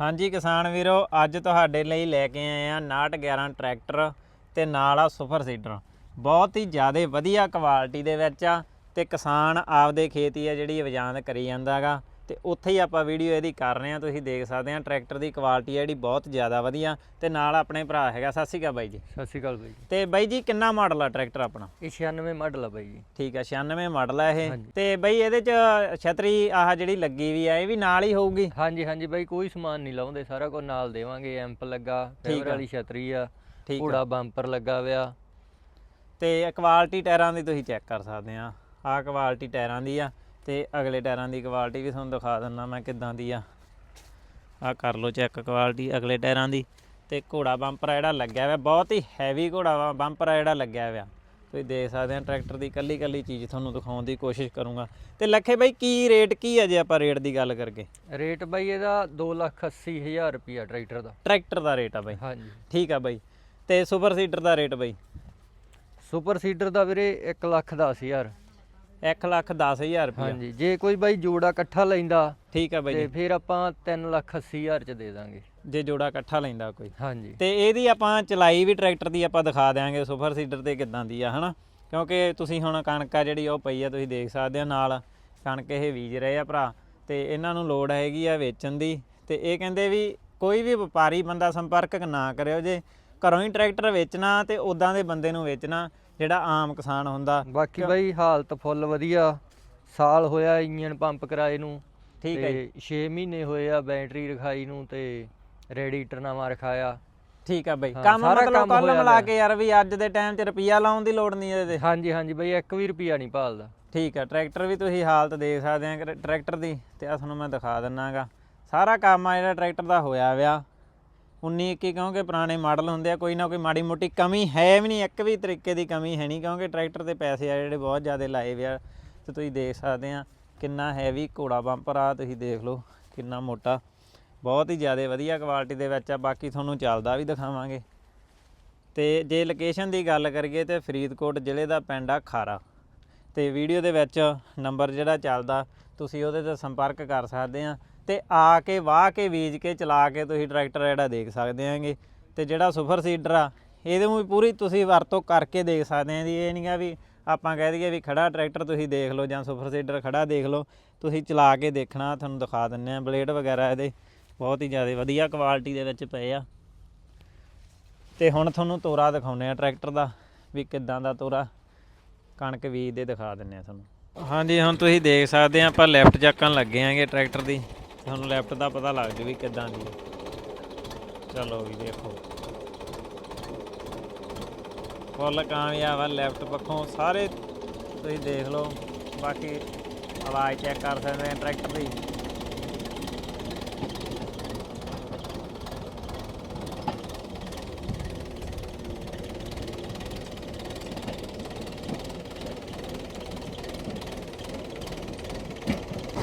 ਹਾਂਜੀ ਕਿਸਾਨ ਵੀਰੋ, ਅੱਜ ਤੁਹਾਡੇ ਲਈ ਲੈ ਕੇ ਆਏ ਆ 6911 ਟਰੈਕਟਰ ਤੇ ਨਾਲ ਆ ਸੁਪਰ ਸੀਡਰ। ਬਹੁਤ ਹੀ ਜ਼ਿਆਦਾ ਵਧੀਆ ਕੁਆਲਿਟੀ ਦੇ ਵਿੱਚ ਆ ਤੇ ਕਿਸਾਨ ਆਪਦੇ ਖੇਤੀ ਆ ਜਿਹੜੀ ਵਜਾਂਦ ਕਰੀ ਜਾਂਦਾਗਾ ਤੇ ਉੱਥੇ ਹੀ ਆਪਾਂ ਵੀਡੀਓ ਇਹਦੀ ਕਰ ਰਹੇ ਆ ਤੁਸੀਂ ਦੇਖ ਸਕਦੇ ਆ ਟਰੈਕਟਰ ਦੀ ਕੁਆਲਿਟੀ ਆ ਜਿਹੜੀ ਬਹੁਤ ਜ਼ਿਆਦਾ ਵਧੀਆ ਤੇ ਨਾਲ ਆਪਣੇ ਭਰਾ ਹੈਗਾ ਸਤਿ ਸ਼੍ਰੀ ਅਕਾਲ ਬਾਈ ਜੀ। ਸਤਿ ਸ਼੍ਰੀ ਅਕਾਲ ਬਾਈ ਜੀ। ਤੇ ਬਾਈ ਜੀ ਕਿੰਨਾ ਮਾਡਲ ਆ ਟਰੈਕਟਰ ਆਪਣਾ? ਇਹ 96 ਮਾਡਲ ਆ ਬਾਈ ਜੀ। ਠੀਕ ਆ 96 ਮਾਡਲ ਆ ਇਹ। ਤੇ ਬਾਈ ਇਹਦੇ ਚ ਛਤਰੀ ਆਹ ਜਿਹੜੀ ਲੱਗੀ ਵੀ ਆ ਇਹ ਵੀ ਨਾਲ ਹੀ ਹੋਊਗੀ? ਹਾਂਜੀ ਹਾਂਜੀ ਬਾਈ ਕੋਈ ਸਮਾਨ ਨਹੀਂ ਲਾਉਂਦੇ ਸਾਰਾ ਕੁਝ ਨਾਲ ਦੇਵਾਂਗੇ ਐਂਪ ਲੱਗਾ ਫੇਵਰ ਆ। ਵਾਲੀ ਛਤਰੀ ਆ ਠੀਕ ਆ। ਘੋੜਾ ਬੰਪਰ ਲੱਗਾ ਹੋਇਆ। ਤੇ ਕੁਆਲਿਟੀ ਟਾਇਰਾਂ ਦੀ ਤੁਸੀਂ ਚੈੱਕ ਕਰ ਸਕਦੇ ਆ। ਆਹ ਕੁਆਲਿਟੀ ਟਾਇਰਾਂ ਦੀ ਆ। ਤੇ ਅਗਲੇ ਟਾਇਰਾਂ ਦੀ ਕੁਆਲਿਟੀ ਵੀ ਤੁਹਾਨੂੰ ਦਿਖਾ ਦਿੰਦਾ ਮੈਂ ਕਿੱਦਾਂ ਦੀ ਆ। ਆਹ ਕਰ ਲਓ ਚੈੱਕ ਕੁਆਲਿਟੀ ਅਗਲੇ ਟਾਇਰਾਂ ਦੀ। ਤੇ ਘੋੜਾ ਬੰਪਰ ਆ ਜਿਹੜਾ ਲੱਗਿਆ ਹੋਇਆ ਬਹੁਤ ਹੀ ਹੈਵੀ ਘੋੜਾ ਵਾ ਬੰਪਰ ਆ ਜਿਹੜਾ ਲੱਗਿਆ ਹੋਇਆ। ਤੁਸੀਂ ਦੇਖ ਸਕਦੇ ਆ ਟਰੈਕਟਰ ਦੀ ਕੱਲੀ ਕੱਲੀ ਚੀਜ਼ ਤੁਹਾਨੂੰ ਦਿਖਾਉਣ ਦੀ ਕੋਸ਼ਿਸ਼ ਕਰੂੰਗਾ। ਤੇ ਲੱਖੇ ਬਾਈ ਕੀ ਰੇਟ ਕੀ ਆ ਜੇ ਆਪਾਂ ਰੇਟ ਦੀ ਗੱਲ ਕਰਕੇ? ਰੇਟ ਬਾਈ ਇਹਦਾ 280000 ਰੁਪਿਆ ਟਰੈਕਟਰ ਦਾ। ਟਰੈਕਟਰ ਦਾ ਰੇਟ ਆ ਬਾਈ। ਹਾਂਜੀ। ਠੀਕ ਆ ਬਾਈ। ਤੇ ਸੁਪਰ ਸੀਡਰ ਦਾ ਰੇਟ ਬਾਈ? ਸੁਪਰ ਸੀਡਰ ਦਾ ਵੀਰੇ 1 ਲੱਖ 10000 1 ਲੱਖ 10000 ਰੁਪਏ ਹਾਂਜੀ ਜੇ ਕੋਈ ਬਾਈ ਜੋੜਾ ਇਕੱਠਾ ਲੈਂਦਾ ਠੀਕ ਆ ਬਾਈ ਤੇ ਜੀ। ਫਿਰ ਆਪਾਂ 3 ਲੱਖ 80000 ਚ ਦੇ ਦਾਂਗੇ। ਜੇ ਜੋੜਾ ਇਕੱਠਾ ਲੈਂਦਾ ਕੋਈ। ਹਾਂਜੀ। ਤੇ ਇਹਦੀ ਆਪਾਂ ਚਲਾਈ ਵੀ ਟਰੈਕਟਰ ਦੀ ਆਪਾਂ ਦਿਖਾ ਦਿਆਂਗੇ ਸੁਪਰ ਸੀਡਰ ਤੇ ਕਿੱਦਾਂ ਦੀ ਆ ਹਨਾ? ਕਿਉਂਕਿ ਤੁਸੀਂ ਹੁਣ ਕਣਕ ਆ ਜਿਹੜੀ ਉਹ ਪਈ ਆ ਤੁਸੀਂ ਦੇਖ ਸਕਦੇ ਆ ਨਾਲ। ਕਣਕ ਇਹ ਬੀਜ ਰਹੇ ਆ ਭਰਾ ਤੇ ਇਹਨਾਂ ਨੂੰ ਲੋੜ ਹੈਗੀ ਆ ਵੇਚਣ ਦੀ। ਤੇ ਇਹ ਕਹਿੰਦੇ ਵੀ ਕੋਈ ਵੀ ਵਪਾਰੀ ਬੰਦਾ ਸੰਪਰਕ ਨਾ ਕਰਿਓ ਜੇ। ਘਰੋਂ ਹੀ ਟਰੈਕਟਰ ਵੇਚਣਾ ਤੇ ਉਦਾਂ ਦੇ ਬੰਦੇ ਨੂੰ ਵੇਚਣਾ। ਜਿਹੜਾ ਆਮ ਕਿਸਾਨ ਹੁੰਦਾ। ਬਾਕੀ ਬਾਈ ਹਾਲਤ ਫੁੱਲ ਵਧੀਆ। ਸਾਲ ਹੋਇਆ ਇੰਜਨ ਪੰਪ ਕਰਾਏ ਨੂੰ। ਠੀਕ ਹੈ ਜੀ। ਤੇ 6 ਮਹੀਨੇ ਹੋਏ ਆ ਬੈਟਰੀ ਰਖਾਈ ਨੂੰ ਤੇ ਰੇਡੀਏਟਰ ਨਵਾਂ ਰਖਾਇਆ। ਠੀਕ ਆ ਬਈ। ਕੰਮ ਮਤਲਬ ਕੱਲ ਮਿਲਾ। ਕੇ ਯਾਰ ਵੀ ਅੱਜ ਦੇ ਟਾਈਮ 'ਚ ਰੁਪਈਆ ਲਾਉਣ ਦੀ ਲੋੜ ਨਹੀਂ ਇਹਦੇ। ਹਾਂਜੀ ਹਾਂਜੀ ਬਈ ਇੱਕ ਵੀ ਰੁਪਿਆ ਨਹੀਂ ਭਾਲਦਾ। ਠੀਕ ਆ। ਟਰੈਕਟਰ ਵੀ ਤੁਸੀਂ ਹਾਲਤ ਦੇਖ ਸਕਦੇ ਆ ਟਰੈਕਟਰ ਦੀ। ਤੇ ਆ ਤੁਹਾਨੂੰ ਮੈਂ ਦਿਖਾ ਦਿੰਨਾਗਾ। ਸਾਰਾ ਕੰਮ ਆ ਜਿਹੜਾ ਟਰੈਕਟਰ ਦਾ ਹੋਇਆ ਵਿਆ। 19 21 ਕਿਉਂਕਿ ਪੁਰਾਣੇ ਮਾਡਲ ਹੁੰਦੇ ਆ, ਕੋਈ ਨਾ ਕੋਈ ਮਾੜੀ ਮੋਟੀ ਕਮੀ ਹੈ ਵੀ ਨਹੀਂ, ਇੱਕ ਵੀ ਤਰੀਕੇ ਦੀ ਕਮੀ ਹੈ ਨਹੀਂ ਕਿਉਂਕਿ ਟਰੈਕਟਰ 'ਤੇ ਪੈਸੇ ਆ ਜਿਹੜੇ ਬਹੁਤ ਜ਼ਿਆਦਾ ਲਾਏ ਵਿਆ ਤੇ ਤੁਸੀਂ ਦੇਖ ਸਕਦੇ ਆ ਕਿੰਨਾ ਹੈਵੀ ਘੋੜਾ ਬੰਪਰ ਆ, ਤੁਸੀਂ ਦੇਖ ਲਓ ਕਿੰਨਾ ਮੋਟਾ। ਬਹੁਤ ਹੀ ਜ਼ਿਆਦਾ ਵਧੀਆ ਕੁਆਲਿਟੀ ਦੇ ਵਿੱਚ ਆ, ਬਾਕੀ ਤੁਹਾਨੂੰ ਚੱਲਦਾ ਵੀ ਦਿਖਾਵਾਂਗੇ। ਤੇ ਜੇ ਲੋਕੇਸ਼ਨ ਦੀ ਗੱਲ ਕਰੀਏ ਤੇ ਫਰੀਦਕੋਟ ਜ਼ਿਲ੍ਹੇ ਦਾ ਪਿੰਡ ਆ ਖਾਰਾ। ਤੇ ਵੀਡੀਓ ਦੇ ਵਿੱਚ ਨੰਬਰ ਜਿਹੜਾ ਚੱਲਦਾ ਤੁਸੀਂ ਉਹਦੇ ਤੇ ਸੰਪਰਕ ਕਰ ਸਕਦੇ ਆ ਤੇ ਆ ਕੇ ਵਾਹ ਕੇ ਬੀਜ ਕੇ ਚਲਾ ਕੇ ਤੁਸੀਂ ਟਰੈਕਟਰ ਜਿਹੜਾ ਦੇਖ ਸਕਦੇ ਆਂਗੇ। ਤੇ ਜਿਹੜਾ ਸੁਪਰ ਸੀਡਰ ਆ, ਇਹਦੇ ਨੂੰ ਵੀ ਪੂਰੀ ਤੁਸੀਂ ਵਰਤੋਂ ਕਰਕੇ ਦੇਖ ਸਕਦੇ ਆ ਜੀ। ਇਹ ਨਹੀਂ ਆ ਵੀ ਆਪਾਂ ਕਹਿ ਦਈਏ ਵੀ ਖੜਾ ਟਰੈਕਟਰ ਤੁਸੀਂ ਦੇਖ ਲਓ ਜਾਂ ਸੁਪਰ ਸੀਡਰ ਖੜਾ ਦੇਖ ਲਓ, ਤੁਸੀਂ ਚਲਾ ਕੇ ਦੇਖਣਾ, ਤੁਹਾਨੂੰ ਦਿਖਾ ਦਿੰਨੇ ਆ। ਬਲੇਡ ਵਗੈਰਾ ਇਹਦੇ ਬਹੁਤ ਹੀ ਜ਼ਿਆਦਾ ਵਧੀਆ ਕੁਆਲਿਟੀ ਦੇ ਵਿੱਚ ਪਏ ਆ। ਤੇ ਹੁਣ ਤੁਹਾਨੂੰ ਤੋਰਾ ਦਿਖਾਉਨੇ ਆ ਟਰੈਕਟਰ ਦਾ, ਵੀ ਕਿੱਦਾਂ ਦਾ ਤੋਰਾ, ਕਣਕ ਬੀਜ ਦੇ ਦਿਖਾ ਦਿੰਨੇ ਆ ਤੁਹਾਨੂੰ। ਹਾਂਜੀ, ਹੁਣ ਤੁਸੀਂ ਦੇਖ ਸਕਦੇ ਆ, ਆਪਾਂ ਲੈਫਟ ਚੱਕਣ ਲੱਗੇ ਆਂਗੇ ਟਰੈਕਟਰ ਦੀ। ਤੁਹਾਨੂੰ ਲੈਫਟ ਦਾ ਪਤਾ ਲੱਗ ਜੂ ਵੀ ਕਿੱਦਾਂ ਦੀ ਚਲੋ ਵੀ ਦੇਖੋ। ਫੁੱਲ ਕਾਮਯਾਬ ਆ ਲੈਫਟ ਪੱਖੋਂ। ਸਾਰੇ ਤੁਸੀਂ ਦੇਖ ਲਓ, ਬਾਕੀ ਆਵਾਜ਼ ਚੈੱਕ ਕਰ ਸਕਦੇ ਆ ਟਰੈਕਟਰ ਦੀ।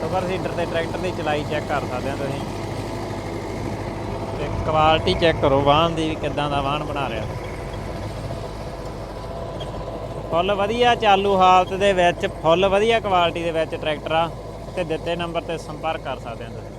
ਸੁਪਰ ਸੀਡਰ ਤੇ ਟਰੈਕਟਰ ਦੀ ਚਲਾਈ ਚੈੱਕ ਕਰ ਸਕਦੇ ਆ ਤੁਸੀਂ। ਤੇ ਕੁਆਲਿਟੀ ਚੈੱਕ ਕਰੋ, ਵਾਹਨ ਦੀ ਵੀ ਕਿੱਦਾਂ ਦਾ ਵਾਹਨ ਬਣਾ ਰਿਹਾ। ਫੁੱਲ ਵਧੀਆ ਚਾਲੂ ਹਾਲਤ ਦੇ ਵਿੱਚ, ਫੁੱਲ ਵਧੀਆ ਕੁਆਲਿਟੀ ਦੇ ਵਿੱਚ ਟਰੈਕਟਰ ਆ। ਤੇ ਦਿੱਤੇ ਨੰਬਰ ਤੇ ਸੰਪਰਕ ਕਰ ਸਕਦੇ ਆ ਤੁਸੀਂ।